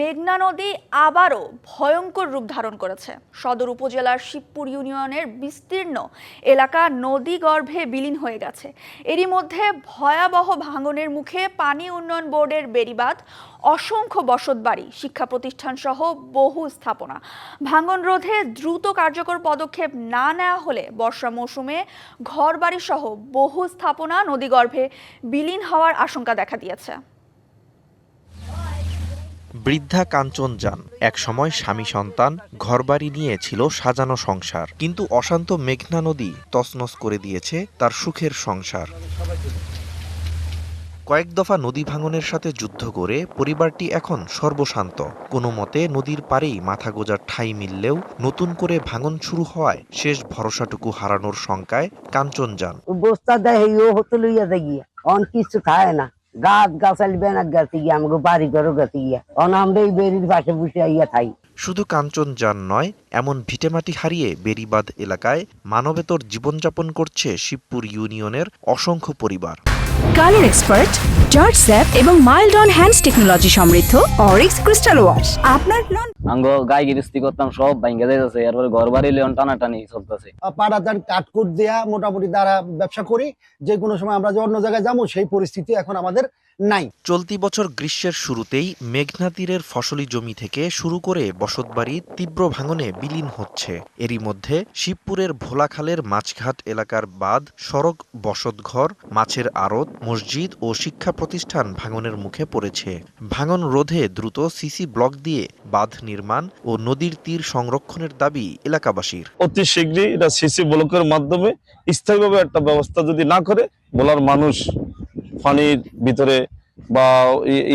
মেঘনা নদী আবারও ভয়ঙ্কর রূপ ধারণ করেছে। সদর উপজেলার শিবপুর ইউনিয়নের বিস্তীর্ণ এলাকা নদী গর্ভে বিলীন হয়ে গেছে। এরই মধ্যে ভয়াবহ ভাঙনের মুখে পানি উন্নয়ন বোর্ডের বেড়িবাঁধ, অসংখ্য বসতবাড়ি, শিক্ষা প্রতিষ্ঠান সহ বহু স্থাপনা। ভাঙন রোধে দ্রুত কার্যকর পদক্ষেপ না নেওয়া হলে বর্ষা মৌসুমে ঘরবাড়ি সহ বহু স্থাপনা নদীগর্ভে বিলীন হওয়ার আশঙ্কা দেখা দিয়েছে। বৃদ্ধা কাঞ্চন যান। একসময় স্বামী সন্তান ঘরবাড়ি নিয়ে ছিল সাজানো সংসার। কিন্তু অশান্ত মেঘনা নদী তছনছ করে দিয়েছে তার সুখের সংসার। কয়েক দফা নদী ভাঙনের সাথে যুদ্ধ করে পরিবারটি এখন সর্বশান্ত। কোনো মতে নদীর পাড়েই মাথা গোজার ঠাঁই মিললেও নতুন করে ভাঙন শুরু হওয়ায় শেষ ভরসাটুকু হারানোর শঙ্কায় কাঞ্চন যান। বস্তা দেয় অন কিছু খায় না। গাছ গাছালি বেনার গাছে গিয়া, আমাকে বাড়ি ঘরও গাছে গিয়া। অন আমরা এই বেরির পাশে বসে আইয়া থাই। শুধু কাঞ্চন যান নয়, এমন ভিটেমাটি হারিয়ে বেরিবাদ এলাকায় মানবেতর জীবনযাপন করছে শিবপুর ইউনিয়নের অসংখ্য পরিবার। কালার এক্সপার্ট জর্জ স্যাপ এবং মাইল্ড অন হ্যান্ডস টেকনোলজি সমৃদ্ধ অরিক্স ক্রিস্টাল ওয়াশ। আপনার লন আঙ্গ গাই গিরিস্তি করতাম সব ভাঙ্গে যাইতেছে এরপরে ঘর বাড়ি লিয়ন টানাটানি চলতেছে। পাড়াদার কাঠকুট দেয়া মোটামুটি দ্বারা ব্যবসা করি যে কোনো সময় আমরা যে অন্য জায়গায় যাব সেই পরিস্থিতি এখন আমাদের নাই। চলতি বছর গ্রীষ্মের শুরুতেই মেঘনা তীরের ফসলি জমি থেকে শুরু করে বসতবাড়ি তীব্র ভাঙনে বিলীন হচ্ছে। এরই মধ্যে শিবপুরের ভোলাখালের মাছঘাট এলাকার বাঁধ সড়ক বসতঘর মাছের আড়ত মসজিদ ও শিক্ষা প্রতিষ্ঠান ভাঙনের মুখে পড়েছে। ভাঙন রোধে দ্রুত সিসি ব্লক দিয়ে বাঁধ নির্মাণ ও নদীর তীর সংরক্ষণের দাবি এলাকাবাসীর। অতি শীঘ্রই এটা সিসি ব্লকের মাধ্যমে স্থায়ীভাবে একটা ব্যবস্থা যদি না করে, বলার মানুষ পানির ভিতরে বা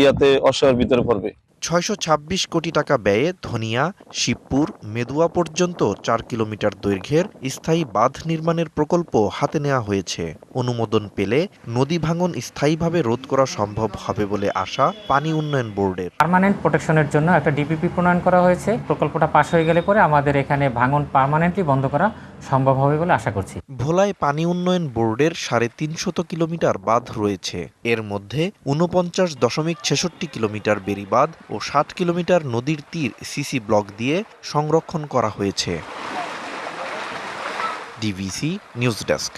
ইয়াতে অসহায়ের ভিতরে পড়বে। ছয়শো ছাব্বিশ কোটি টাকা ব্যয়ে ধনিয়া, শিবপুর, মেদুয়া পর্যন্ত চার কিলোমিটার দৈর্ঘ্যের স্থায়ী বাঁধ নির্মাণের প্রকল্প হাতে নেওয়া হয়েছে। অনুমোদন পেলে নদী ভাঙন স্থায়ীভাবে রোধ করা সম্ভব হবে বলে আশা পানি উন্নয়ন বোর্ডের। পার্মানেন্ট প্রোটেকশনের জন্য একটা ডিপিপি প্রণয়ন করা হয়েছে। প্রকল্পটা পাশ হয়ে গেলে পরে আমাদের এখানে ভাঙন পার্মানেন্টলি বন্ধ করা সম্ভব হবে বলে আশা করছি। ভোলায় পানি উন্নয়ন বোর্ডের সাড়ে তিনশত কিলোমিটার বাঁধ রয়েছে। এর মধ্যে উনপঞ্চাশ দশমিক ছেষট্টি কিলোমিটার বেড়িবাঁধ ও ষাট কিলোমিটার নদীর তীর সিসি ব্লক দিয়ে সংরক্ষণ করা হয়েছে। DVC news desk.